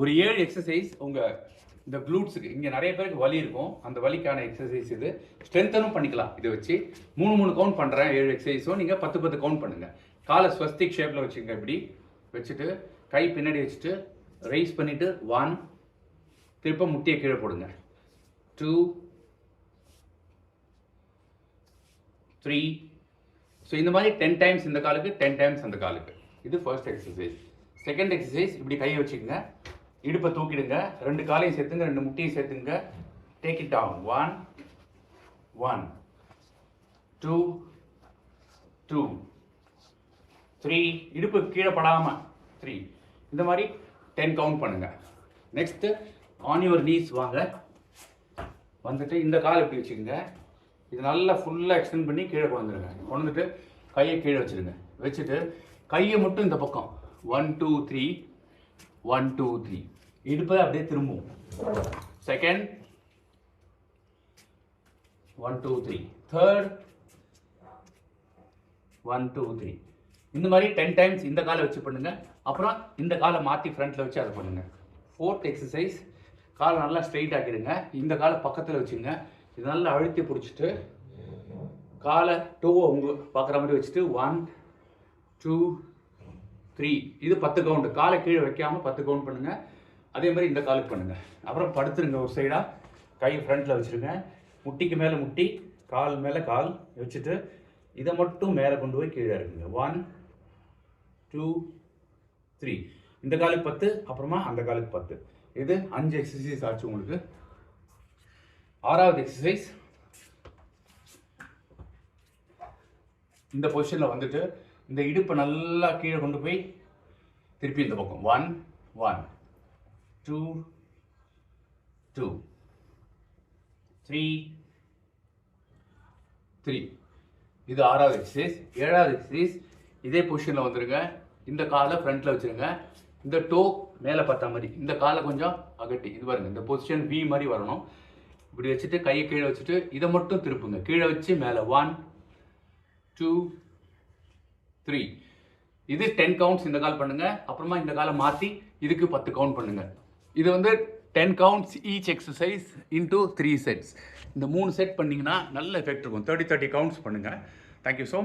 ஒரு ஏழு எக்ஸசைஸ் உங்கள் இந்த க்ளூட்ஸுக்கு இங்கே நிறைய பேருக்கு வலி இருக்கும். அந்த வலிக்கான எக்ஸசைஸ் இது. ஸ்ட்ரென்த்தனும் பண்ணிக்கலாம். இதை வச்சு மூணு மூணு கவுண்ட் பண்ணுறேன் ஏழு எக்ஸசைஸும் நீங்கள் பத்து பத்து கவுண்ட் பண்ணுங்கள் காலை ஸ்வஸ்திக் ஷேப்பில் வச்சுங்க இப்படி. வச்சுட்டு கை பின்னாடி வச்சுட்டு ரைஸ் பண்ணிவிட்டு ஒன் திருப்ப முட்டியை கீழே போடுங்க. டூ த்ரீ ஸோ இந்த மாதிரி டென் டைம்ஸ் இந்த காலுக்கு டென் டைம்ஸ் அந்த காலுக்கு. இது ஃபர்ஸ்ட் எக்ஸசைஸ் செகண்ட் எக்ஸசைஸ் இப்படி கையை வச்சுக்கோங்க. இடுப்பை தூக்கிடுங்க ரெண்டு காலையும் சேர்த்துங்க ரெண்டு முட்டையும் சேர்த்துங்க. Take it down one one two two three இடுப்பு கீழே படாமல் த்ரீ இந்த மாதிரி டென் கவுண்ட் பண்ணுங்கள் நெக்ஸ்ட்டு ஆன் யுவர் நீஸ் வாங்க. வந்துட்டு இந்த கால் இப்படி வச்சுக்கோங்க. இது நல்லா ஃபுல்லாக எக்ஸ்டெண்ட் பண்ணி கீழே கொண்டு கொண்டுட்டு கையை கீழே வச்சுருங்க. வச்சுட்டு கையை மட்டும் இந்த பக்கம். One two three one two three இடுப்பை அப்படியே திரும்பும் second one two three third one two three இந்த மாதிரி டென் டைம்ஸ் இந்த காலை வச்சு பண்ணுங்க. அப்புறம் இந்த காலை மாற்றி ஃப்ரண்ட்டில் வச்சு அதை பண்ணுங்க. ஃபோர்த் எக்ஸசைஸ் காலை நல்லா ஸ்ட்ரெயிட் ஆக்கிடுங்க. இந்த காலை பக்கத்தில் வச்சுங்க. இது நல்லா அழுத்தி பிடிச்சிட்டு காலை டூவை உங்க பார்க்குற மாதிரி வச்சுட்டு ஒன் டூ த்ரீ இது பத்து கவுண்ட் காலை கீழே வைக்காமல் பத்து கவுண்ட் பண்ணுங்கள் அதே மாதிரி இந்த காலுக்கு பண்ணுங்கள் அப்புறம் படுத்துருங்க ஒரு சைடாக கை ஃப்ரண்ட்டில் வச்சுருங்க. முட்டிக்கு மேலே முட்டி கால் மேலே கால் வச்சுட்டு இதை மட்டும் மேலே கொண்டு போய் கீழே இருக்குங்க ஒன் டூ த்ரீ இந்த காலுக்கு பத்து அப்புறமா அந்த காலுக்கு பத்து. இது அஞ்சு எக்ஸசைஸ் ஆச்சு உங்களுக்கு. ஆறாவது எக்ஸசைஸ் இந்த பொசிஷனில் வந்துட்டு இந்த இடுப்பை நல்லா கீழே கொண்டு போய் திருப்பி இந்த பக்கம். One one two two three three இது ஆறாவது எக்ஸசைஸ் ஏழாவது எக்ஸசைஸ் இதே பொசிஷனில் வந்துடுங்க இந்த காலை ஃப்ரண்ட்டில் வச்சுருங்க. இந்த டோ மேலே பார்த்தா மாதிரி. இந்த காலை கொஞ்சம் அகட்டி. இது பாருங்கள் இந்த பொசிஷன் வி மாதிரி வரணும். இப்படி வச்சுட்டு கையை கீழே வச்சுட்டு இதை மட்டும் திருப்புங்க. கீழே வச்சு மேலே. ஒன் டூ த்ரீ இது டென் கவுண்ட்ஸ் இந்த கால் பண்ணுங்கள் அப்புறமா இந்த காலை மாற்றி இதுக்கு பத்து கவுண்ட் பண்ணுங்கள் இது வந்து ten counts each exercise into three sets இந்த மூணு செட் பண்ணிங்கன்னா நல்ல எஃபெக்ட் இருக்கும். தேர்ட்டி தேர்ட்டி கவுண்ட்ஸ் பண்ணுங்கள் தேங்க்யூ ஸோ